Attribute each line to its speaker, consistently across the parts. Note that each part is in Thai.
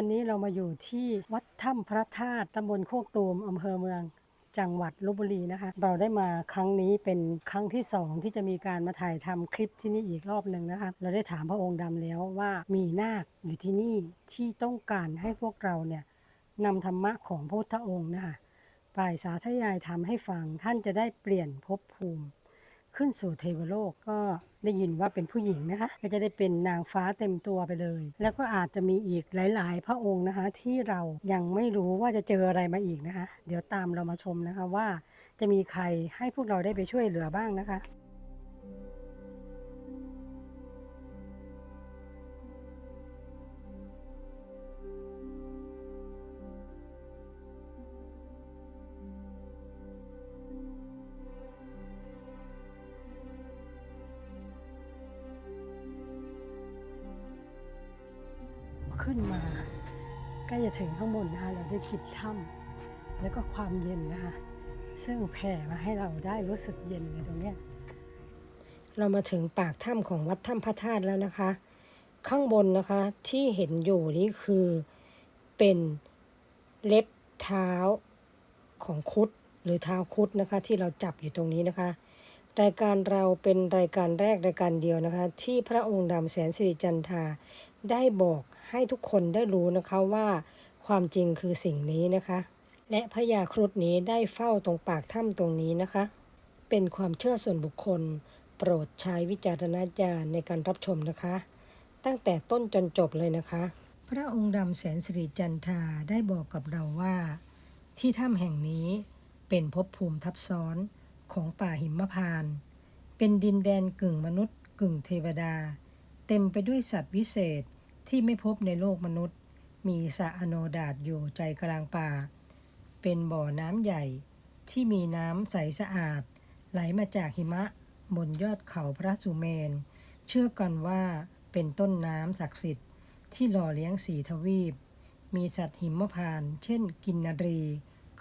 Speaker 1: วันนี้เรามาอยู่ที่วัดถ้ำพระธาตุตำบลโคกตูมอำเภอเมือง จังหวัดลบบุรีนะคะ เราได้มาครั้งนี้เป็นครั้งที่สองที่จะมีการมาถ่ายทำคลิปที่นี่อีกรอบหนึ่งนะคะ เราได้ถามพระองค์ดำแล้วว่ามีนาคอยู่ที่นี่ที่ต้องการให้พวกเราเนี่ยนำธรรมะของพระพุทธองค์นะคะไปสาธยายทำให้ฟังท่านจะได้เปลี่ยนภพภูมิ ขึ้นสู่เทวโลกก็ได้ยินว่าเป็นผู้หญิงนะคะ ก็จะได้เป็นนางฟ้าเต็มตัวไปเลย แล้วก็อาจจะมีอีกหลาย ๆ พระองค์นะคะ ที่เรายังไม่รู้ว่าจะเจออะไรมาอีกนะคะ เดี๋ยวตามเรามาชมนะคะว่าจะมีใครให้พวกเราได้ไปช่วยเหลือบ้างนะคะ ถึงข้างบนนะคะเราได้กลิ่นถ้ำแล้วก็ความเย็นนะคะซึ่งแผ่มาให้เราได้รู้สึกเย็นในตรงเนี้ยเรามาถึงปากถ้ำของวัดถ้ำพระธาตุแล้วนะคะ ข้างบนนะคะที่เห็นอยู่นี่คือเป็นเล็บเท้าของคุดหรือเท้าคุดนะคะ ที่เราจับอยู่ตรงนี้นะคะ รายการเราเป็นรายการแรกรายการเดียวนะคะ ที่พระองค์ดำแสนสิริจันทราได้บอกให้ทุกคนได้รู้นะคะว่า ความจริงคือสิ่งนี้นะคะ และพญาครุฑนี้ได้เฝ้าตรงปากถ้ำตรงนี้นะคะ เป็นความเชื่อส่วนบุคคล โปรดใช้วิจารณญาณในการรับชมนะคะ ตั้งแต่ต้นจนจบเลยนะคะ พระองค์ดำแสนสิริจันทราได้บอกกับเราว่า ที่ถ้ำแห่งนี้เป็นภพภูมิทับซ้อนของป่าหิมพานต์เป็นดินแดนกึ่งมนุษย์ กึ่งเทวดา เต็มไปด้วยสัตว์วิเศษที่ไม่พบในโลกมนุษย์ มีสระอโนดาตอยู่ใจกลางป่า เป็นบ่อน้ำใหญ่ที่มีน้ำใสสะอาด ไหลมาจากหิมะบนยอดเขาพระสุเมน เชื่อกันว่าเป็นต้นน้ำศักดิ์สิทธิ์ ที่หล่อเลี้ยงสีทวีป มีสัตว์หิมพานต์เช่นกินนรี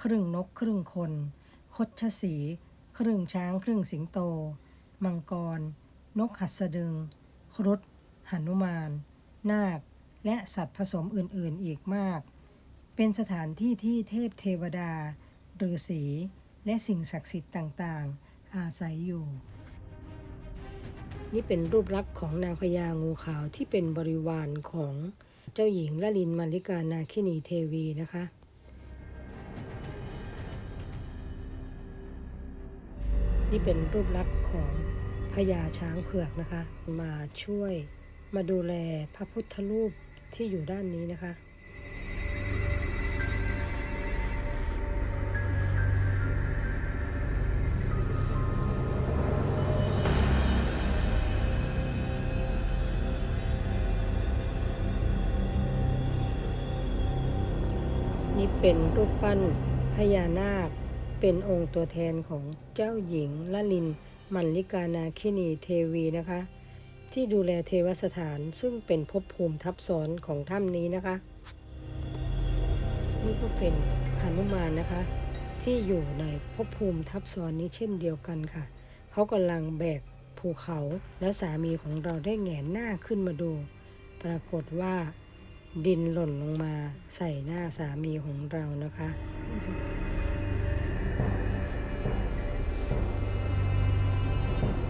Speaker 1: ครึ่งนกครึ่งคน คดชสี ครึ่งช้างครึ่งสิงโต มังกร นกหัสดึง ครุฑหนุมาน นาค และสัตว์ผสมอื่นๆอีกมาก เป็นสถานที่ที่เทพเทวดาฤาษีและสิ่งศักดิ์สิทธิ์ต่างๆ อาศัยอยู่ นี่เป็นรูปลักษณ์ของนางพญางูขาวที่เป็นบริวารของเจ้าหญิงละลินมาริกานาคินีเทวีนะคะนี่เป็นรูปลักษณ์ของพญาช้างเผือกนะคะ มาช่วยมาดูแลพระพุทธรูป ที่อยู่ด้านนี้นะคะนี่เป็นรูปปั้นพญานาค เป็นองค์ตัวแทนของเจ้าหญิงละลิน มัลลิกานาคินีเทวีนะคะ ที่ดูแลเทวสถานซึ่งเป็นภพภูมิทับซ้อนของถ้ำนี้นะคะ นี่ก็เป็นหนุมานนะคะ ที่อยู่ในภพภูมิทับซ้อนนี้เช่นเดียวกันค่ะ เขากำลังแบกภูเขาแล้วสามีของเราได้แหงนหน้าขึ้นมาดู ปรากฏว่าดินหล่นลงมาใส่หน้าสามีของเรานะคะ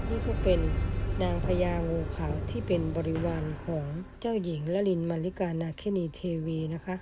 Speaker 1: นี่ก็เป็น นางพญางูขาวที่เป็นบริวารของเจ้าหญิงละลินมาริกานาเคนีเทวีนะคะ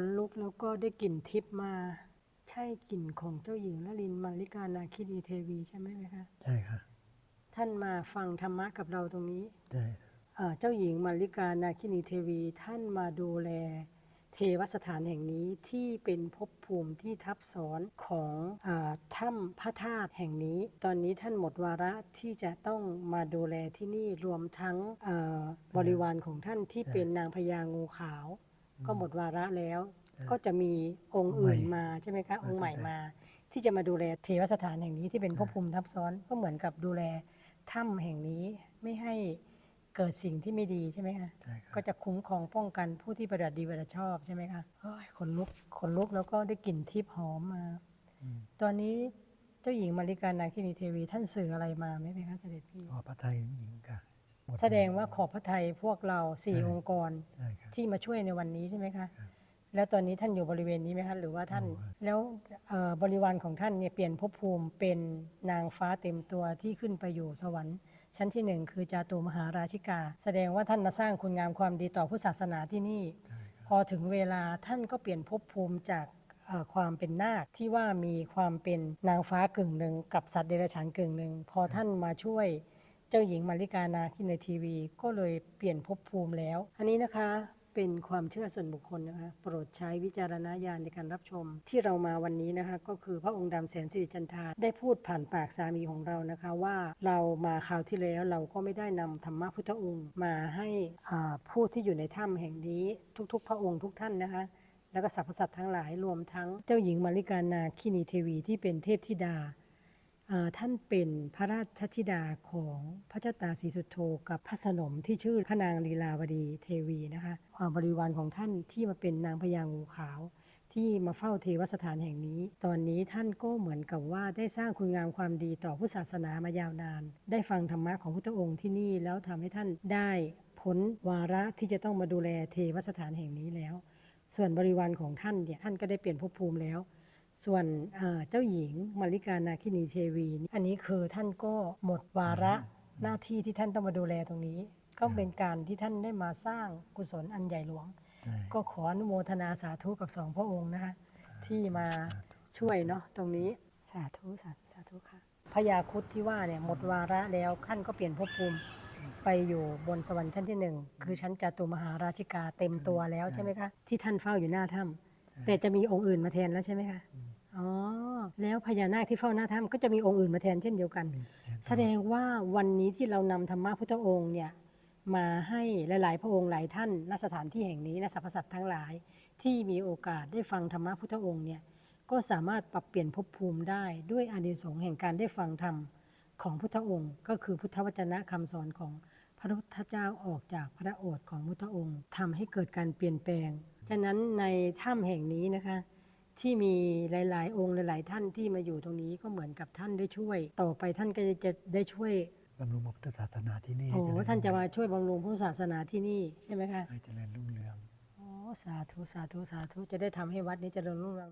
Speaker 2: นลุก
Speaker 1: แล้วก็ได้กลิ่นทิพย์มาชช่กลิ่นของเจ้าหญิงละลินมาริกานาคินีเทวีใช่ไหมคะ
Speaker 2: ใช่ค่ะ
Speaker 1: ท่านมาฟังธรรมะกับเราตรงนี้
Speaker 2: ใช่
Speaker 1: เอ่อเจ้าหญิงมาริกานาคินีเทวีท่านมาดูแลเทวสถานแห่งนี้ที่เป็นภพภูมิที่ทับซ้อนของอาถ้ำพระธาตุแห่งนี้ ตอนนี้ท่านหมดวาระที่จะต้องมาดูแลที่นี่รวมทั้งเอ่อบริวารของท่านที่เป็นนางพญางูขาว ก็หมดวาระแล้ว ก็จะมีองค์อื่นมาใช่ไหมคะองค์ใหม่มา ที่จะมาดูแลเทวสถานแห่งนี้ที่เป็นภพภูมิทับซ้อนก็เหมือนกับดูแลถ้ำแห่งนี้ไม่ให้เกิดสิ่งที่ไม่ดีใช่ไหมคะ
Speaker 2: ใช่ค่ะ
Speaker 1: ก็จะคุ้มครองป้องกันผู้ที่ปฏิบัติดีปฏิบัติชอบใช่ไหมคะเฮ้ยขนลุกขนลุกแล้วก็ได้กลิ่นทิพย์หอมมา
Speaker 2: อืม
Speaker 1: ตอนนี้เจ้าหญิงมาริกานาคินีเทวีท่านสื่ออะไรมาไหมไหมคะเสด็จพี่
Speaker 2: ขอพระไทยหญิงค่ะหม
Speaker 1: แสดงว่าขอบพระทัยพวกเราสี่
Speaker 2: ใช่
Speaker 1: องค์กร
Speaker 2: ใช่ค่ะ
Speaker 1: ที่มาช่วยในวันนี้ใช่ไหมคะ
Speaker 2: ครับ
Speaker 1: แล้วตอนนี้ท่านอยู่บริเวณนี้ไหมคะหรือว่าท่าน
Speaker 2: อยู่ครับ
Speaker 1: แล้วเอ่อบริวารของท่านเนี่ยเปลี่ยนภพภูมิเป็นนางฟ้าเต็มตัวที่ขึ้นไปอยู่สวรรค์ชั้นที่หนึ่งคือจาตุมหาราชิกา แสดงว่าท่านมาสร้างคุณงามความดีต่อผู้ศาสนาที่นี่
Speaker 2: ใช่ค่ะ
Speaker 1: พอถึงเวลาท่านก็เปลี่ยนภพภูมิจากเอ่อความเป็นนาคที่ว่ามีความเป็นนางฟ้ากึ่งหนึ่งกับสัตว์เดรัจฉานกึ่งหนึ่งพอท่านมาช่วยเจ้าหญิงมาริกานาคินในทีวี ก็เลยเปลี่ยนภพภูมิแล้ว อันนี้นะคะเป็นความเชื่อส่วนบุคคลนะคะโปรดใช้วิจารณญาณในการรับชม ที่เรามาวันนี้นะคะก็คือพระองค์ดำแสนสิริจันทาได้พูดผ่านปากสามีของเรานะคะว่าเรามาคราวที่แล้วเราก็ไม่ได้นำธรรมะพุทธองค์มาให้ผู้ที่อยู่ในถ้ำแห่งนี้ทุกๆ พระองค์ทุกท่านนะคะแล้วก็สรรพสัตว์ทั้งหลายรวมทั้งเจ้าหญิงมาริกานาคินีเทวีที่เป็นเทพธิดา ท่านเป็นพระราชธิดาของพระเจ้าตาศรีสุโธกับพระสนมที่ชื่อพระนางลีลาวดีเทวีนะคะอ่าบริวารของท่านที่มาเป็นนางพญางูขาว ที่มาเฝ้าเทวสถานแห่งนี้ ตอนนี้ท่านก็เหมือนกับว่าได้สร้างคุณงามความดีต่อผู้ศาสนามายาวนาน ได้ฟังธรรมะของพุทธองค์ที่นี่แล้วทำให้ท่านได้พ้นวาระที่จะต้องมาดูแลเทวสถานแห่งนี้แล้ว ส่วนบริวารของท่านเนี่ยท่านก็ได้เปลี่ยนภพภูมิแล้ว ส่วนเอ่อเจ้าหญิงมาริกานาคินีเทวี อันนี้คือท่านก็หมดวาระหน้าที่ที่ท่านต้องมาดูแลตรงนี้ ก็เป็นการที่ท่านได้มาสร้างกุศลอันใหญ่หลวง
Speaker 2: ใช่
Speaker 1: ก็ขออนุโมทนาสาธุกับสองพระองค์นะคะที่มาช่วยเนาะตรงนี้สาธุสาธุสาธุค่ะพญาครุดที่ว่าเนี่ยหมดวาระแล้วท่านก็เปลี่ยนภพภูมิไปอยู่บนสวรรค์ชั้นที่หนึ่งคือชั้นจาตุมหาราชิกาเต็มตัวแล้วใช่ไหมคะที่ท่านเฝ้าอยู่หน้าถ้ำแต่จะมีองค์อื่นมาแทนแล้วใช่ไหมคะ อ๋อ แล้วพญานาคที่เฝ้าหน้าถ้ำก็จะมีองค์อื่นมาแทนเช่นเดียวกัน
Speaker 2: มีแทน
Speaker 1: แสดงว่าวันนี้ที่เรานำธรรมะพุทธองค์เนี่ยมาให้หลาย ๆ พระองค์หลายท่านณสถานที่แห่งนี้และสรรพสัตว์ทั้งหลาย ที่มีโอกาสได้ฟังธรรมะพุทธองค์เนี่ยก็สามารถปรับเปลี่ยนภพภูมิได้ด้วยอานิสงส์แห่งการได้ฟังธรรมของพุทธองค์ ก็คือพุทธวจนะคำสอนของพระพุทธเจ้าออกจากพระโอษฐ์ของพุทธองค์ทำให้เกิดการเปลี่ยนแปลง ฉะนั้นในถ้ำแห่งนี้นะคะ ที่มีหลาย ๆ องค์หลาย ๆ ท่านที่มาอยู่ตรงนี้ก็เหมือนกับท่านได้ช่วย ต่อไปท่านก็จะได้ช่วย
Speaker 2: บำรุงพระพุทธศาสนาที่นี่
Speaker 1: โอ้
Speaker 2: ให้เริญ
Speaker 1: ท่านจะมาช่วยบำรุงพุทธศาสนาที่นี่ใช่ไหมคะ
Speaker 2: ให้เจริญรุ่งเรือง
Speaker 1: โอ้สาธุสาธุสาธุจะได้ทำให้วัดนี้เจริญรุ่งเรือง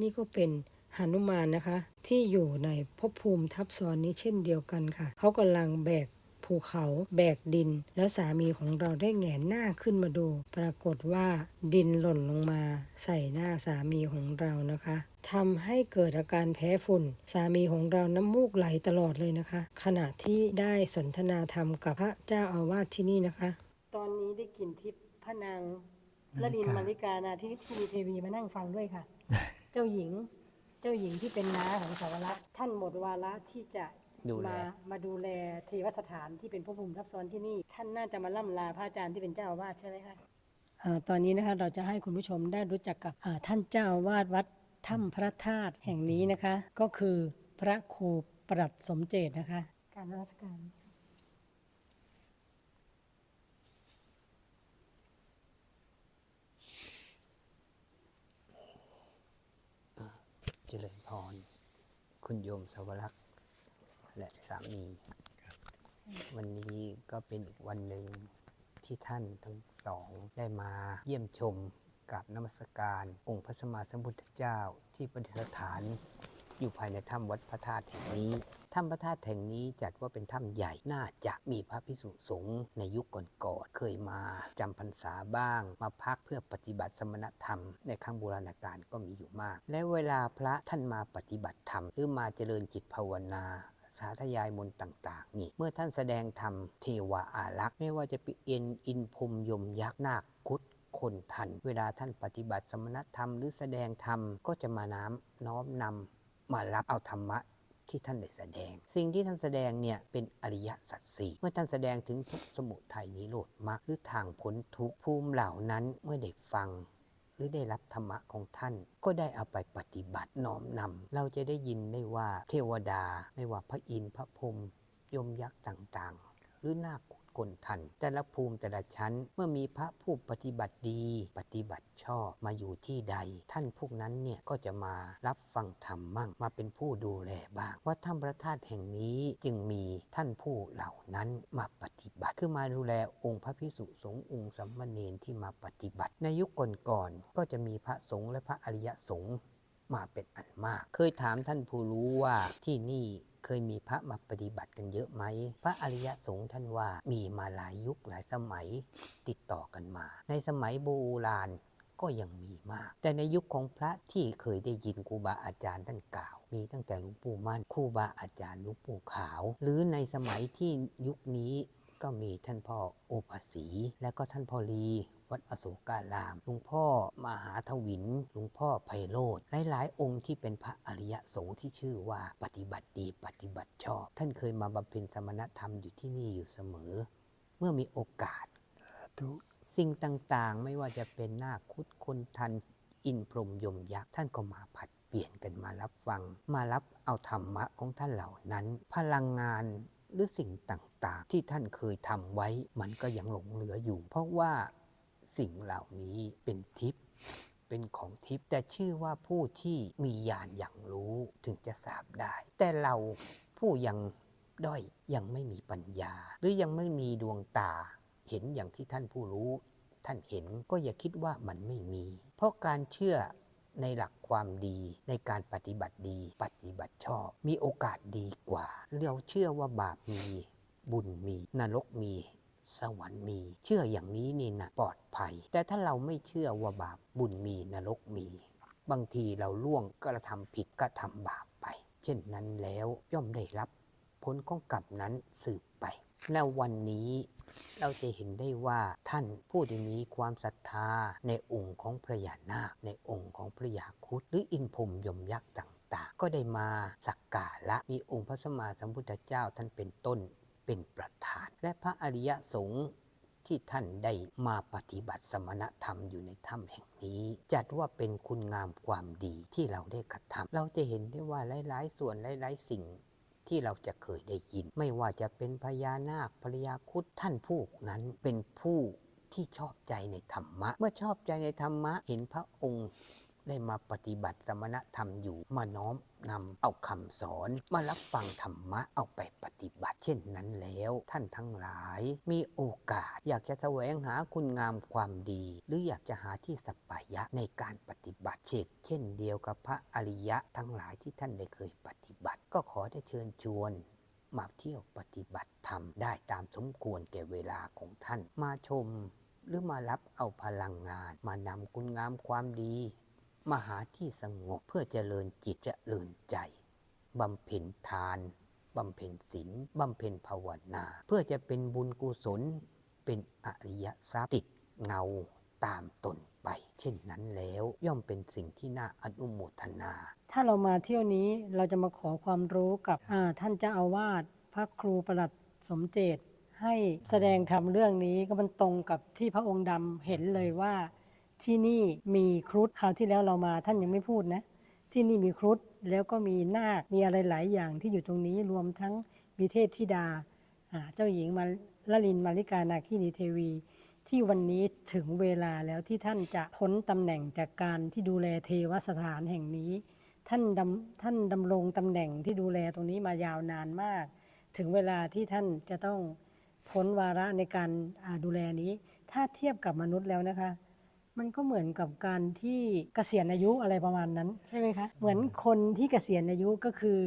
Speaker 1: นี่ก็เป็นหนุมานนะคะ ที่อยู่ในภพภูมิทับซ้อนนี้เช่นเดียวกันค่ะ เขากำลังแบก ภูเขาแบกดิน แล้วสามีของเราได้แหงนหน้าขึ้นมาดู ปรากฏว่าดินหล่นลงมา ใส่หน้าสามีของเรานะคะทำให้เกิดอาการแพ้ฝุ่น สามีของเราน้ำมูกไหลตลอดเลยนะคะ ขณะที่ได้สนทนาธรรมกับพระเจ้าอาวาสที่นี่นะคะ ตอนนี้ได้กลิ่นทิพย์พระนางละลินมาริกานาที่ที่มีเทวีมานั่งฟังด้วยค่ะ เจ้าหญิง เจ้าหญิงที่เป็นน้าของสาวรักษ์ท่านหมดวาระที่จะ
Speaker 3: ดูแล
Speaker 1: มามาดูแลเทวสถานที่เป็นพระภูมิทับซ้อนที่นี่ ท่านน่าจะมาล่ำลาพระอาจารย์ที่เป็นเจ้าอาวาสใช่ไหมคะเอ่อตอนนี้นะคะเราจะให้คุณผู้ชมได้รู้จักกับอ่าท่านเจ้าอาวาสวัดถ้ำพระธาตุแห่งนี้นะคะ ก็คือพระครูปรัดสมเจตนะคะ การนมัสการ
Speaker 3: เจริญพร คุณโยมสวรักษ์ และสามีวันนี้ก็เป็นอีกวันหนึ่งที่ท่านทั้งสองได้มาเยี่ยมชมกับนมัสการองค์พระสัมมาสัมพุทธเจ้าที่ประดิษฐาน อยู่ภายในถ้ำวัดพระธาตุแห่งนี้ถ้ำพระธาตุแห่งนี้จัดว่าเป็นถ้ำใหญ่น่าจะมีพระพิสุสงฆ์ในยุคก่อนๆเคยมาจำพรรษาบ้าง มาพักเพื่อปฏิบัติสมณธรรม ในครั้งโบราณกาลก็มีอยู่มาก และเวลาพระท่านมาปฏิบัติธรรม หรือมาเจริญจิตภาวนา สาธยายมนต์ต่าง ๆ นี่ เมื่อท่านแสดงธรรมเทวาอารักษ์ไม่ว่าจะเป็นเอ็นอินพรมยมยักษ์นาคคุดคนทัน เวลาท่านปฏิบัติสมณธรรมหรือแสดงธรรมก็จะมาน้ำน้อมนำมารับเอาธรรมะที่ท่านได้แสดง สิ่งที่ท่านแสดงเนี่ยเป็นอริยสัจสี่เมื่อท่านแสดงถึงทุกสมุทัยนิโรธมรรคหรือทางพ้นทุกภูมิเหล่านั้นเมื่อได้ฟัง หรือได้รับธรรมะของท่าน ก็ได้เอาไปปฏิบัติน้อมนำเราจะได้ยินได้ว่าเทวดาไม่ว่าพระอินทร์พระพรหมยมยักษ์ต่างๆ หรือนาค กลทัน แต่ละภูมิแต่ละชั้นเมื่อมีพระผู้ปฏิบัติดี ปฏิบัติชอบมาอยู่ที่ใด ท่านพวกนั้นเนี่ยก็จะมารับฟังธรรมมั่งมาเป็นผู้ดูแลบ้างว่าถ้ำพระธาตุแห่งนี้จึงมีท่านผู้เหล่านั้นมาปฏิบัติ คือมาดูแลองค์พระพิสุสงฆ์องค์สัมมาเนนที่มาปฏิบัติ ในยุคก่อนๆก็จะมีพระสงฆ์และพระอริยสงฆ์มาเป็นอันมาก เคยถามท่านผู้รู้ว่าที่นี่ เคยมีพระมาปฏิบัติกันเยอะไหม พระอริยสงฆ์ท่านว่ามีมาหลายยุคหลายสมัยติดต่อกันมา ในสมัยโบราณก็ยังมีมาก แต่ในยุคของพระที่เคยได้ยินครูบาอาจารย์ท่านกล่าว มีตั้งแต่หลวงปู่มั่นครูบาอาจารย์หลวงปู่ขาว หรือในสมัยที่ยุคนี้ ก็มีท่านพ่อโอภาสีและก็ท่านพ่อลีวัดอโศการาม หลวงพ่อมหาทวิน หลวงพ่อไพโรธหลายๆ องค์ที่เป็นพระอริยสงฆ์ที่ชื่อว่าปฏิบัติดีปฏิบัติชอบ ท่านเคยมาบำเพ็ญสมณธรรมอยู่ที่นี่อยู่เสมอ เมื่อมีโอกาส สิ่งต่างๆ ไม่ว่าจะเป็นหน้าคุดคนทันอินพรมยมยักษ์ท่านก็มาผัดเปลี่ยนกันมารับฟัง มารับเอาธรรมะของท่านเหล่านั้น พลังงาน หรือสิ่งต่างๆ ที่ท่านเคยทำไว้ มันก็ยังหลงเหลืออยู่ เพราะว่าสิ่งเหล่านี้เป็นทิพย์เป็นของทิพย์แต่ชื่อว่าผู้ที่มีญาณอย่างรู้ถึงจะทราบได้ แต่เราผู้ยังด้อยยังไม่มีปัญญา หรือยังไม่มีดวงตา เห็นอย่างที่ท่านผู้รู้ ท่านเห็นก็อย่าคิดว่ามันไม่มี เพราะการเชื่อ ในหลักความดีในการปฏิบัติดี ปฏิบัติชอบ มีโอกาสดีกว่า เราเชื่อว่าบาปมี บุญมี นรกมี สวรรค์มี เชื่ออย่างนี้นี่นะปลอดภัย แต่ถ้าเราไม่เชื่อว่าบาปบุญมีนรกมี บางทีเราล่วงกระทำผิดก็ทำบาปไป เช่นนั้นแล้วย่อมได้รับ ผลของกรรมนั้นสืบไปในวันนี้ เราจะเห็นได้ว่าท่านผู้ที่มีความศรัทธาในองค์ของพระยานาคในองค์ของพระยาครุฑหรืออินพรมยมยักษ์ต่างๆ ก็ได้มาสักการะมีองค์พระสมมาสัมพุทธเจ้าท่านเป็นต้นเป็นประธาน และพระอริยสงฆ์ที่ท่านได้มาปฏิบัติสมณธรรมอยู่ในถ้ำแห่งนี้ จัดว่าเป็นคุณงามความดีที่เราได้กระทำเราจะเห็นได้ว่าหลาย ๆ ส่วนหลาย ๆ สิ่ง ที่เราจะเคยได้ยิน ไม่ว่าจะเป็นพญานาคพญาครุดท่านผู้นั้นเป็นผู้ที่ชอบใจในธรรมะ เมื่อชอบใจในธรรมะเห็นพระองค์ได้มาปฏิบัติสมณธรรมอยู่มาน้อมนำเอาคำสอนมารับฟังธรรมะเอาไปปฏิบัติ เช่นนั้นแล้ว ท่านทั้งหลายมีโอกาส อยากจะแสวงหาคุณงามความดี หรืออยากจะหาที่สัปปายะในการปฏิบัติเช่นเช่นเดียวกับพระอริยะทั้งหลายที่ท่านได้เคยปฏิ บัติ ก็ขอได้เชิญชวน มาเที่ยวปฏิบัติธรรมได้ตามสมควรแก่เวลาของท่าน มาชมหรือมารับเอาพลังงาน มานำคุณงามความดี มาหาที่สงบเพื่อเจริญจิตเจริญใจบำเพ็ญทานบำเพ็ญศีลบำเพ็ญภาวนา เพื่อจะเป็นบุญกุศล เป็นอริยทรัพย์ติดเงาตามตนไป เช่นนั้นแล้วย่อมเป็นสิ่งที่น่าอนุโมทนา
Speaker 1: ถ้าเรามาเที่ยวนี้เราจะมาขอความรู้กับท่านเจ้าอาวาสพระครูประหลัดสมเจต ให้แสดงธรรมเรื่องนี้ก็มันตรงกับที่พระองค์ดำเห็นเลยว่า ที่นี่มีครุฑคราวที่แล้วเรามาท่านยังไม่พูดนะ ที่นี่มีครุฑแล้วก็มีนาคมีอะไรหลายอย่างที่อยู่ตรงนี้รวมทั้งมีเทพธิดา เจ้าหญิงมาลลินมาริกานาคินีเทวี ที่วันนี้ถึงเวลาแล้วที่ท่านจะพ้นตำแหน่งจากการที่ดูแลเทวสถานแห่งนี้ ท่านดำท่านดำรงตำแหน่งที่ดูแลตรงนี้มายาวนานมาก ถึงเวลาที่ท่านจะต้องพ้นวาระในการดูแลนี้ ถ้าเทียบกับมนุษย์แล้วนะคะ มันก็เหมือนกับการที่เกษียณอายุอะไรประมาณนั้นใช่ไหมคะ เหมือนคนที่เกษียณอายุก็คือ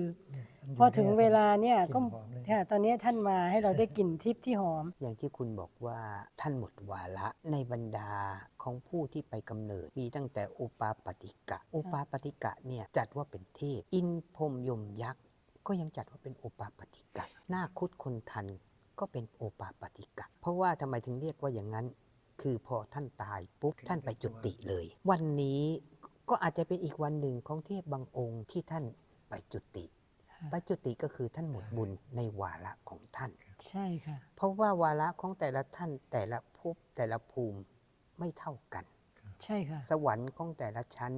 Speaker 1: พอถึงเวลาเนี่ย
Speaker 2: ก
Speaker 1: ก็
Speaker 2: ลิ่นหอมเลย
Speaker 1: ค่ะตอนนี้ท่านมาให้เราได้กลิ่นทิพย์ที่หอม
Speaker 3: อย่างที่คุณบอกว่าท่านหมดวาระในบรรดาของผู้ที่ไปกำเนิด มีตั้งแต่โอปาปฏิกะ โอปาปฏิกะเนี่ยจัดว่าเป็นเทพ อินพรหมยมยักษ์ก็ยังจัดว่าเป็นโอปาปฏิกะนาคคุดคนทันก็เป็นโอปาปฏิกะ เพราะว่าทำไมถึงเรียกว่าอย่างนั้น คือพอท่านตายปุ๊บท่านไปจุติเลย วันนี้ก็อาจจะเป็นอีกวันหนึ่งของเทพบางองค์ที่ท่านไปจุติ
Speaker 1: ค่ะ
Speaker 3: ไปจุติก็คือท่านหมดบุญในวาระของท่าน
Speaker 1: ใช่ค่ะ
Speaker 3: เพราะว่าวาระของแต่ละท่านแต่ละภพแต่ละภูมิไม่เท่ากัน
Speaker 1: ใช่ค่ะ
Speaker 3: สวรรค์ของแต่ละชั้น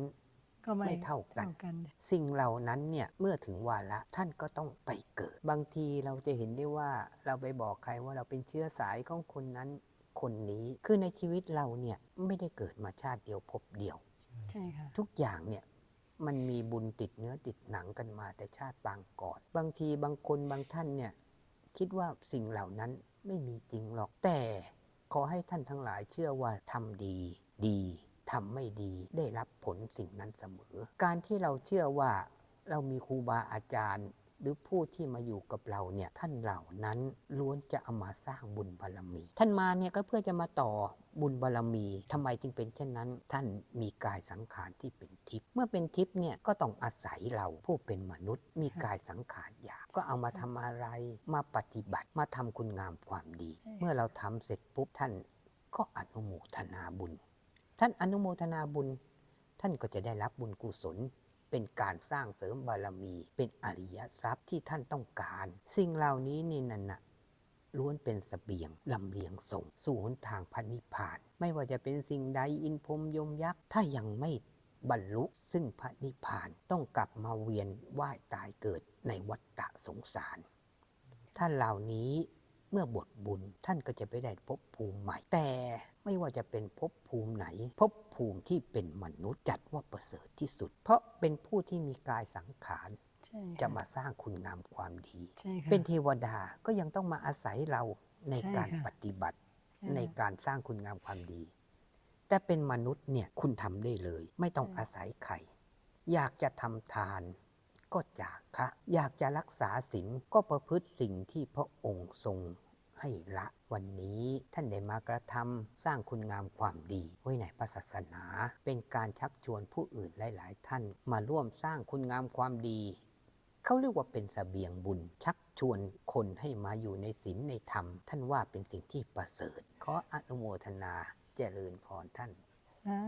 Speaker 1: ก็ไม่
Speaker 3: ไม่เท่ากัน
Speaker 1: เท่ากัน
Speaker 3: สิ่งเหล่านั้นเนี่ยเมื่อถึงวาระท่านก็ต้องไปเกิด บางทีเราจะเห็นได้ว่าเราไปบอกใครว่าเราเป็นเชื้อสายของคนนั้นคนนี้คือในชีวิตเราเนี่ยไม่ได้เกิดมาชาติเดียวพบเดียว
Speaker 1: ใช่ค่ะ
Speaker 3: ทุกอย่างเนี่ย มันมีบุญติดเนื้อติดหนังกันมาแต่ชาติปางก่อน บางทีบางคนบางท่านเนี่ยคิดว่าสิ่งเหล่านั้นไม่มีจริงหรอกแต่ ขอให้ท่านทั้งหลายเชื่อว่าทำดี ดีทำไม่ดีได้รับผลสิ่งนั้นเสมอ การที่เราเชื่อว่าเรามีครูบาอาจารย์ หรือผู้ที่มาอยู่กับเราเนี่ยท่านเหล่านั้นล้วนจะเอามาสร้างบุญบารมี ท่านมาเนี่ยก็เพื่อจะมาต่อบุญบารมีทำไมจึงเป็นเช่นนั้น ท่านมีกายสังขารที่เป็นทิพย์เมื่อเป็นทิพย์เนี่ยก็ต้องอาศัยเราผู้เป็นมนุษย์ มีกายสังขารหยาบก็เอามาทำอะไร มาปฏิบัติมาทำคุณงามความดี
Speaker 1: ใช่
Speaker 3: เมื่อเราทำเสร็จปุ๊บท่านก็อนุโมทนาบุญ ท่านอนุโมทนาบุญ ท่านก็จะได้รับบุญกุศล เป็นการสร้างเสริมบารมี เป็นอริยทรัพย์ที่ท่านต้องการ สิ่งเหล่านี้นี่นั่นนะล้วนเป็นสเสบียงลำเลียงส่ง สู่หนทางพันนิพพาน ไม่ว่าจะเป็นสิ่งใดอินพรมยมยักษ์ ถ้ายังไม่บรรลุซึ่งพระนิพพานต้องกลับมาเวียนว่ายตายเกิดในวัฏฏะสงสารท่านเหล่านี้ เมื่อบทบุญท่านก็จะไปได้ภพภูมิใหม่ แต่ไม่ว่าจะเป็นภพภูมิไหนภพภูมิที่เป็นมนุษย์จัดว่าประเสริฐที่สุด เพราะเป็นผู้ที่มีกายสังขาร
Speaker 1: ใช่ค่
Speaker 3: จะมาสร้างคุณงามความดี
Speaker 1: ใช่ค่ะ
Speaker 3: เป็นเทวดาก็ยังต้องมาอาศัยเราใน
Speaker 1: ใช่
Speaker 3: การ
Speaker 1: ค่ะ
Speaker 3: ปฏิบัติ
Speaker 1: ใช่
Speaker 3: ในการสร้างคุณงามความดี แต่เป็นมนุษย์เนี่ยคุณทำได้เลย ไม่ต้องอาศัยใครอยากจะทำทาน ก็จากคะอยากจะรักษาศีลก็ประพฤติสิ่งที่พระองค์ทรงให้ละวันนี้ท่านได้มากระทำสร้างคุณงามความดีไว้ในพระศาสนา เป็นการชักชวนผู้อื่นหลาย ๆ ท่านมาร่วมสร้างคุณงามความดี เขาเรียกว่าเป็นสเสบียงบุญ ชักชวนคนให้มาอยู่ในศีลในธรรม ท่านว่าเป็นสิ่งที่ประเสริฐ ขออนุโมทนาเจริญพรท่าน
Speaker 1: สา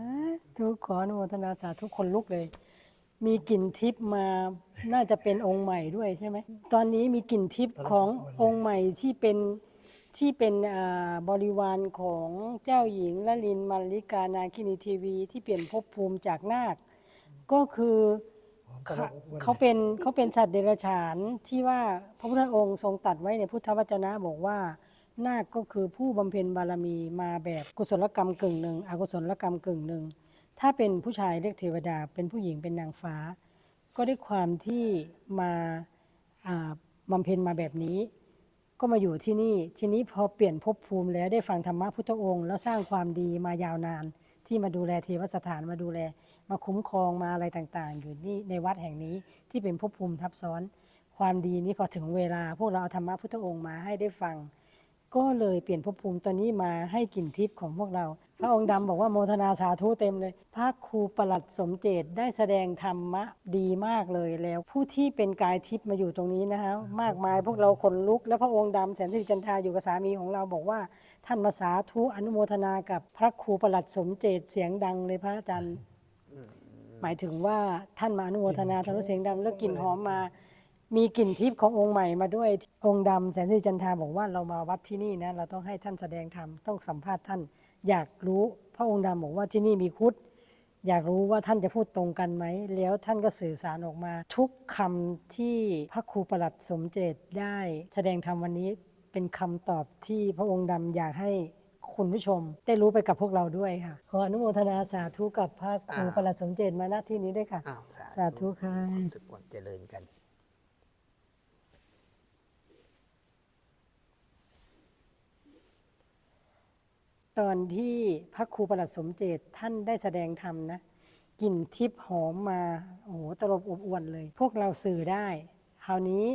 Speaker 1: ธุขออนุโมทนาสาธุคนลุกเลย มีกลิ่นทิพย์มาน่าจะเป็นองค์ใหม่ด้วยใช่ไหมตอนนี้มีกลิ่นทิพย์ขององค์ใหม่ที่เป็นที่เป็นอ่าบริวารของเจ้าหญิงละลินมัลลิกานาคินีทีวี ที่เปลี่ยนภพภูมิจากนาค ก็คือ
Speaker 2: หอม
Speaker 1: เขา
Speaker 2: ตลบอบอวน
Speaker 1: เขาเป็นเขาเป็นสัตว์เดรัจฉานที่ว่าพระพุทธองค์ทรงตรัดไว้ในพุทธวจนะบอกว่านาคก็คือผู้บำเพ็ญบารมีมาแบบกุศลกรรมกึ่งหนึ่งอกุศลกรรมกึ่งหนึ่ง ถ้าเป็นผู้ชายเรียกเทวดา เป็นผู้หญิงเป็นนางฟ้า ก็ด้วยความที่มาอ่าบำเพ็ญมาแบบนี้ ก็มาอยู่ที่นี่ ทีนี้พอเปลี่ยนภพภูมิแล้วได้ฟังธรรมะพุทธองค์ แล้วสร้างความดีมายาวนาน ที่มาดูแลเทวสถานมาดูแล มาคุ้มครองมาอะไรต่างๆ อยู่นี่ในวัดแห่งนี้ที่เป็นภพภูมิทับซ้อน ความดีนี้พอถึงเวลา พวกเราเอาธรรมะพุทธองค์มาให้ได้ฟัง ก็เลยเปลี่ยนภพภูมิตอนนี้มาให้กลิ่นทิพย์ของพวกเรา พระองค์ดำบอกว่าโมทนาสาธุเต็มเลย พระครูประหลัดสมเจตได้แสดงธรรมะดีมากเลยแล้ว ผู้ที่เป็นกายทิพย์มาอยู่ตรงนี้นะคะมากมายพวกเราขนลุก และพระองค์ดำแสนสิริจันทราอยู่กับสามีของเราบอกว่า ท่านมาสาธุอนุโมทนากับพระครูประหลัดสมเจตเสียงดังเลยพระอาจารย์หมายถึงว่าท่านมาอนุโมทนาทะลุเสียงดังแล้วกลิ่นหอมมา มีกลิ่นทิพย์ขององค์ใหม่มาด้วย องค์ดำแสนสิริจันทราบอกว่าเรามาวัดที่นี่นะเราต้องให้ท่านแสดงธรรมต้องสัมภาษณ์ท่านอยากรู้ พระองค์ดำบอกว่าที่นี่มีครุดอยากรู้ว่าท่านจะพูดตรงกันไหม แล้วท่านก็สื่อสารออกมา ทุกคำที่พระครูประหลัดสมเจตได้แสดงธรรมวันนี้เป็นคำตอบที่พระองค์ดำอยากให้คุณผู้ชม ได้รู้ไปกับพวกเราด้วยค่ะ ขออนุโมทนาสาธุกับพระครูประหลัดสมเจตมาณที่นี้ด้วยค่ะ
Speaker 3: อ้าว
Speaker 1: สาธุค่ะ
Speaker 3: สุขความเจริญกัน
Speaker 1: ตอนที่พระครูประหลัดสมเจตท่านได้แสดงธรรมนะกลิ่นทิพย์หอมมาโอ้โหตลบอบอวนเลย พวกเราสื่อได้ คราวนี้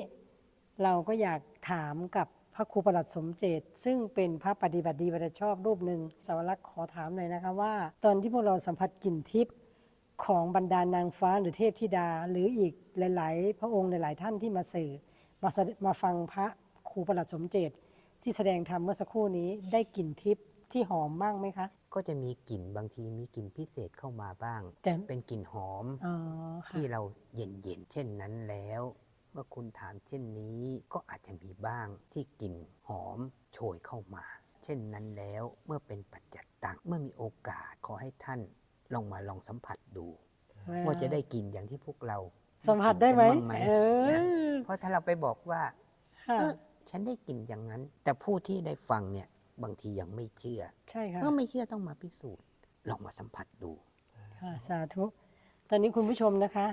Speaker 1: เราก็อยากถามกับพระครูประหลัดสมเจต ซึ่งเป็นพระปฏิบัติดีปฏิบัติชอบรูปหนึ่งสาวรักษ์ขอถามหน่อยนะคะว่า ตอนที่พวกเราสัมผัสกลิ่นทิพย์ของบรรดานางฟ้าหรือเทพธิดา หรืออีกหลาย ๆ พระองค์หลาย ๆ ท่านที่มาสื่อมามาฟังพระครูประหลัดสมเจต ที่แสดงธรรมเมื่อสักครู่นี้ได้กลิ่นทิพย์ ที่หอมบ้างไหมคะ
Speaker 3: ก็จะมีกลิ่นบางทีมีกลิ่นพิเศษเข้ามาบ้าง
Speaker 1: แต่
Speaker 3: เป็นกลิ่นหอม
Speaker 1: อ๋อค่ะ
Speaker 3: ที่เราเย็นๆเช่นนั้นแล้ว เมื่อคุณถามเช่นนี้ก็อาจจะมีบ้างที่กลิ่นหอมโชยเข้ามา เช่นนั้นแล้วเมื่อเป็นปัจจัตตังเมื่อมีโอกาสขอให้ท่านลองมาลองสัมผัสดู ว่าจะได้กลิ่นอย่างที่พวกเรา
Speaker 1: สัมผัสได้ไหม
Speaker 3: กลิ่นกันบ้างไหม
Speaker 1: เออ
Speaker 3: นะเพราะถ้าเราไปบอกว่า
Speaker 1: ค่ะ
Speaker 3: เออฉันได้กลิ่นอย่างนั้น แต่ผู้ที่ได้ฟังเนี่ย บางทียังไม่เชื่อ
Speaker 1: ใช่ค่ะ
Speaker 3: เมื่อไม่เชื่อต้องมาพิสูจน์ลองมาสัมผัสดู
Speaker 1: ค่ะสาธุตอนนี้คุณผู้ชมนะคะ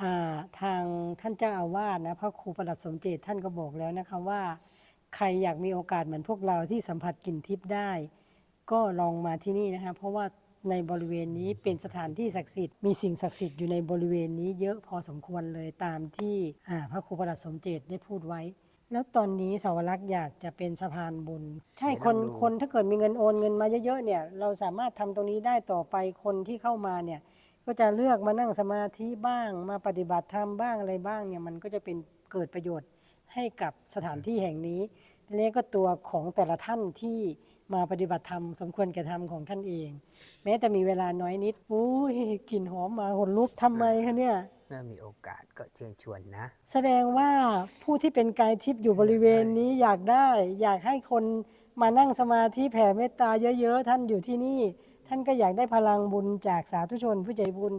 Speaker 1: อ่าทางท่านเจ้าอาวาสนะพระครูประหลัดสมเจตท่านก็บอกแล้วนะคะว่า ใครอยากมีโอกาสเหมือนพวกเราที่สัมผัสกลิ่นทิพย์ได้ ก็ลองมาที่นี่นะคะ เพราะว่าในบริเวณนี้เป็นสถานที่ศักดิ์สิทธิ์มีสิ่งศักดิ์สิทธิ์อยู่ในบริเวณนี้เยอะพอสมควรเลยตามที่อ่าพระครูประหลัดสมเจตได้พูดไว้ แล้วตอนนี้สาวรักษ์อยากจะเป็นสะพานบุญ ใช่
Speaker 3: เดี๋ยว
Speaker 1: คน
Speaker 3: ลองดู
Speaker 1: คนถ้าเกิดมีเงินโอนเงินมาเยอะๆเนี่ย เราสามารถทำตรงนี้ได้ต่อไปคนที่เข้ามาเนี่ย ก็จะเลือกมานั่งสมาธิบ้าง มาปฏิบัติธรรมบ้างอะไรบ้างเนี่ยมันก็จะเป็นเกิดประโยชน์ให้กับสถานที่แห่งนี้และก็ตัวของแต่ละท่านที่มาปฏิบัติธรรมสมควรแก่ธรรมของท่านเอง แม้แต่มีเวลาน้อยนิดอุ้ยกลิ่นหอมมาหนลุกทำไมคะเนี่ย
Speaker 3: เมื่อมีโอกาสก็เชิญชวนนะ
Speaker 1: แสดงว่าผู้ที่เป็นกายทิพย์อยู่บริเวณนี้อยากได้ อยากให้คนมานั่งสมาธิแผ่เมตตาเยอะๆ ท่านอยู่ที่นี่ ท่านก็อยากได้พลังบุญจากสาธุชนผู้ใจบุญ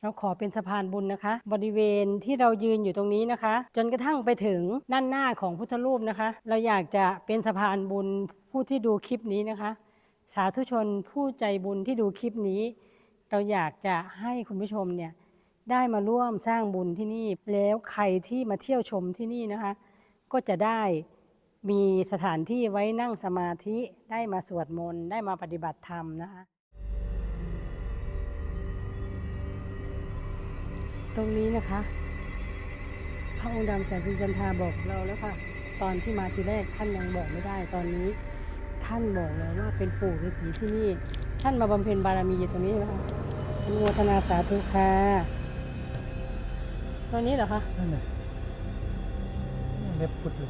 Speaker 1: เราขอเป็นสะพานบุญนะคะ บริเวณที่เรายืนอยู่ตรงนี้นะคะ จนกระทั่งไปถึงด้านหน้าของพุทธรูปนะคะ เราอยากจะเป็นสะพานบุญผู้ที่ดูคลิปนี้นะคะ สาธุชนผู้ใจบุญที่ดูคลิปนี้ เราอยากจะให้คุณผู้ชมเนี่ย ได้มาร่วมสร้างบุญที่นี่ แล้วใครที่มาเที่ยวชมที่นี่นะคะ ก็จะได้มีสถานที่ไว้นั่งสมาธิได้มาสวดมนต์ได้มาปฏิบัติธรรมนะคะ ตรงนี้นะคะ พระองค์ดำแสนสิจันทาบอกเราแล้วค่ะ ตอนที่มาทีแรกท่านยังบอกไม่ได้ตอนนี้ท่านบอกแล้วว่าเป็นปู่ฤาษีที่นี่ ท่านมาบำเพ็ญบารมีอยู่ตรงนี้นะคะอนุโมทนาสาธุค่ะ ตรงนี้เหรอคะ
Speaker 2: นั่นน่ะเล็บพุดเลย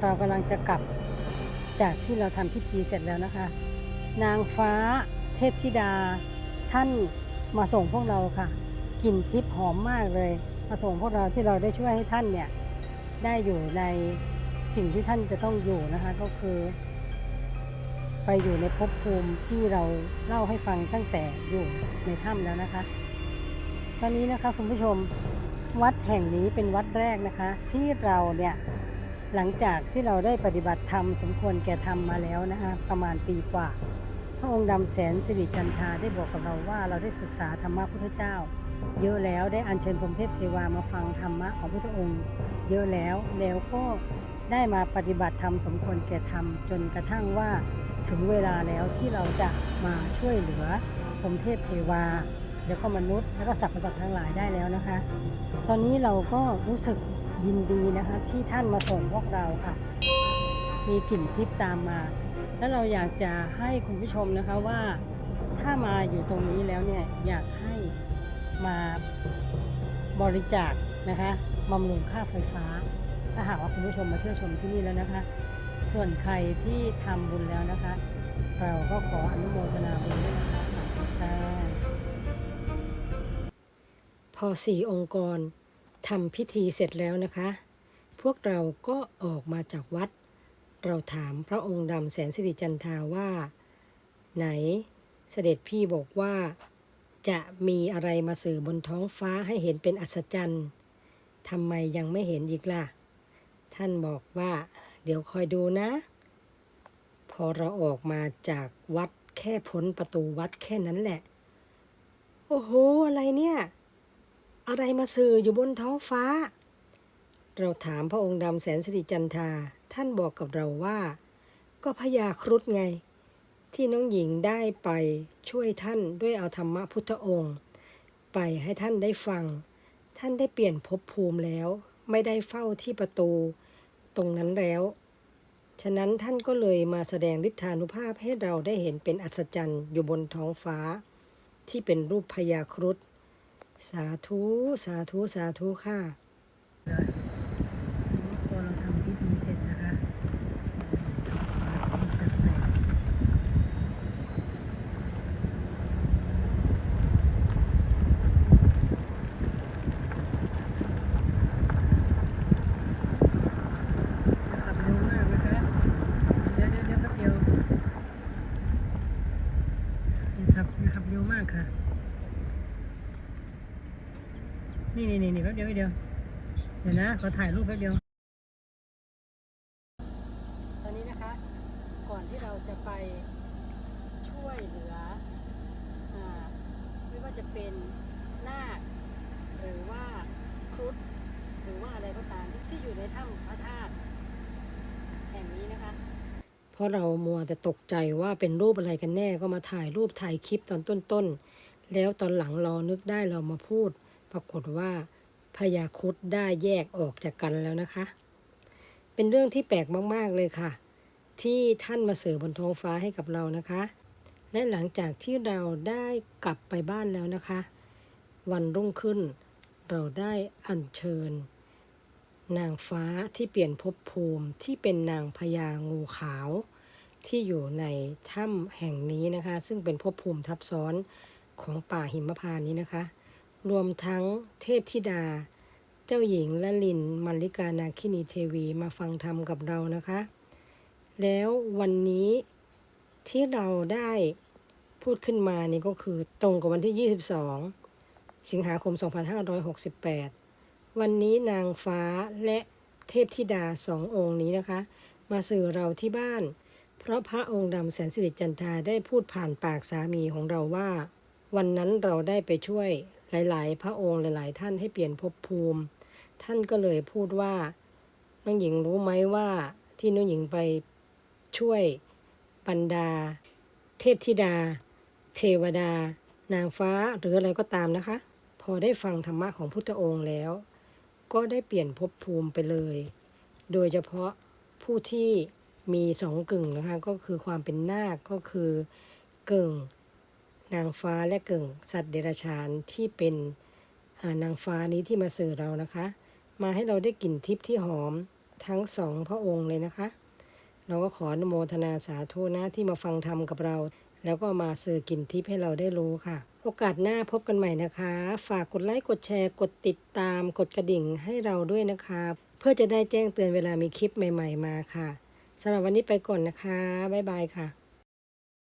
Speaker 1: เรากำลังจะกลับจากที่เราทำพิธีเสร็จแล้วนะคะ นางฟ้าเทพธิดา ท่านมาส่งพวกเราค่ะกลิ่นทิพย์หอมมากเลย มาส่งพวกเราที่เราได้ช่วยให้ท่านเนี่ยได้อยู่ในสิ่งที่ท่านจะต้องอยู่นะคะ ก็คือ ไปอยู่ในภพภูมิที่เราเล่าให้ฟังตั้งแต่อยู่ในถ้ำแล้วนะคะ ตอนนี้นะคะคุณผู้ชมวัดแห่งนี้เป็นวัดแรกนะคะ ที่เราเนี่ยหลังจากที่เราได้ปฏิบัติธรรมสมควรแก่ธรรมมาแล้วนะคะประมาณปีกว่า พระองค์ดำแสนสิริจันทาได้บอกกับเราว่าเราได้ศึกษาธรรมะพุทธเจ้า เยอะแล้วได้อัญเชิญพรมเทพเทวามาฟังธรรมะของพระองค์ เยอะแล้วแล้วก็ได้มาปฏิบัติธรรมสมควรแก่ธรรมจนกระทั่งว่า ถึงเวลาแล้วที่เราจะมาช่วยเหลือพรมเทพเทวา แล้วก็มนุษย์ แล้วก็สรรพสัตว์ทั้งหลายได้แล้วนะคะ ตอนนี้เราก็รู้สึกยินดีนะคะที่ท่านมาส่งพวกเราค่ะ มีกลิ่นทิพย์ตามมา แล้วเราอยากจะให้คุณผู้ชมนะคะว่าถ้ามาอยู่ตรงนี้แล้วเนี่ยอยากให้มาบริจาคนะคะบำรุงค่าไฟฟ้า ถ้าหากว่าคุณผู้ชมมาเที่ยวชมที่นี่แล้วนะคะ ส่วนใครที่ทำบุญแล้วนะคะ เราก็ขออนุโมทนาบุญด้วยนะคะสาธุค่ะพอสี่องค์กรทำพิธีเสร็จแล้วนะคะ พวกเราก็ออกมาจากวัด เราถามพระองค์ดำแสนสิริจันทาว่า ไหนเสด็จพี่บอกว่า จะมีอะไรมาสื่อบนท้องฟ้าให้เห็นเป็นอัศจรรย์ทำไมยังไม่เห็นอีกล่ะ ท่านบอกว่า เดี๋ยวคอยดูนะ พอเราออกมาจากวัดแค่พ้นประตูวัดแค่นั้นแหละ โอ้โห อะไรเนี่ย อะไรมาสื่ออยู่บนท้องฟ้า เราถามพระองค์ดำแสนสิริจันทรา ท่านบอกกับเราว่า ก็พญาครุฑไง ที่น้องหญิงได้ไปช่วยท่านด้วยเอาธรรมะพุทธองค์ ไปให้ท่านได้ฟัง ท่านได้เปลี่ยนภพภูมิแล้ว ไม่ได้เฝ้าที่ประตู ตรงนั้นแล้ว ฉะนั้นท่านก็เลยมาแสดงฤทธานุภาพให้เราได้เห็นเป็นอัศจรรย์อยู่บนท้องฟ้า ที่เป็นรูปพญาครุฑสาธุ สาธุ สาธุค่ะพอเราทำพิธีเสร็จนะคะ ขับเร็วมากนะคะ เดี๋ยวเดี๋ยวเดี๋ยวแป๊บเดียวอย่าขับอย่าขับเร็วมากค่ะ นี่นี่นี่นี่แป๊บเดี ยวแป๊บเดียว เดี๋ยวนะ ขอถ่ายรูปแป๊บเดียว ตอนนี้นะคะ ก่อนที่เราจะไปช่วยเหลืออไม่ว่าจะเป็นนาคหรือว่าครุฑหรือว่าอะไรก็ตามที่อยู่ในถ้ำพระธาตุแห่งนี้นะคะ เพราะเรามัวแต่ตกใจว่าเป็นรูปอะไรกันแน่ก็มาถ่ายรูปถ่ายคลิปตอนต้นๆแล้วตอนหลังรานึกได้เรามาพูด ปรากฏว่า พญาครุฑได้แยกออกจากกันแล้วนะคะ เป็นเรื่องที่แปลกมากๆเลยค่ะ ที่ท่านมาเสือบนท้องฟ้าให้กับเรานะคะ และหลังจากที่เราได้กลับไปบ้านแล้วนะคะ วันรุ่งขึ้น เราได้อัญเชิญ นางฟ้าที่เปลี่ยนภพภูมิที่เป็นนางพญางูขาวที่อยู่ในถ้ำแห่งนี้นะคะ ซึ่งเป็นภพภูมิทับซ้อนของป่าหิมพานนี้นะคะ รวมทั้งเทพธิดา เจ้าหญิงละลินมัลลิกานาคินีเทวีมาฟังธรรมกับเรานะคะ แล้ววันนี้ที่เราได้พูดขึ้นมานี่ก็คือตรงกับวันที่ 22 สิงหาคม 2568 วันนี้นางฟ้าและเทพธิดาสององค์นี้นะคะ มาสื่อเราที่บ้าน เพราะพระองค์ดำแสนสิริจันทราได้พูดผ่านปากสามีของเราว่า วันนั้นเราได้ไปช่วย หลาย ๆ พระองค์หลาย ๆ ท่านให้เปลี่ยนภพภูมิ ท่านก็เลยพูดว่าน้องหญิงรู้ไหมว่าที่น้องหญิงไปช่วยบรรดา เทพธิดา เทวดา นางฟ้าหรืออะไรก็ตามนะคะ พอได้ฟังธรรมะของพุทธองค์แล้ว ก็ได้เปลี่ยนภพภูมิไปเลย โดยเฉพาะผู้ที่มีสองกึ่งนะคะ ก็คือความเป็นนาคก็คือกึ่ง นางฟ้าและเก่งสัตว์เดรัจฉานที่เป็นานางฟ้านี้ที่มาสื่อเรานะคะ มาให้เราได้กลิ่นทิพย์ที่หอมทั้งสองพระองค์เลยนะคะ เราก็ขออนุโมทนาสาธุนะที่มาฟังธรรมกับเรา แล้วก็มาสื่อกลิ่นทิพย์ให้เราได้รู้ค่ะ โอกาสหน้าพบกันใหม่นะคะ ฝากกดไลค์กดแชร์ กดติดตาม กดกระดิ่งให้เราด้วยนะคะ เพื่อจะได้แจ้งเตือนเวลามีคลิปใหม่ ๆ มาค่ะสำหรับวันนี้ไปก่อนนะคะบ๊ายบายค่ะ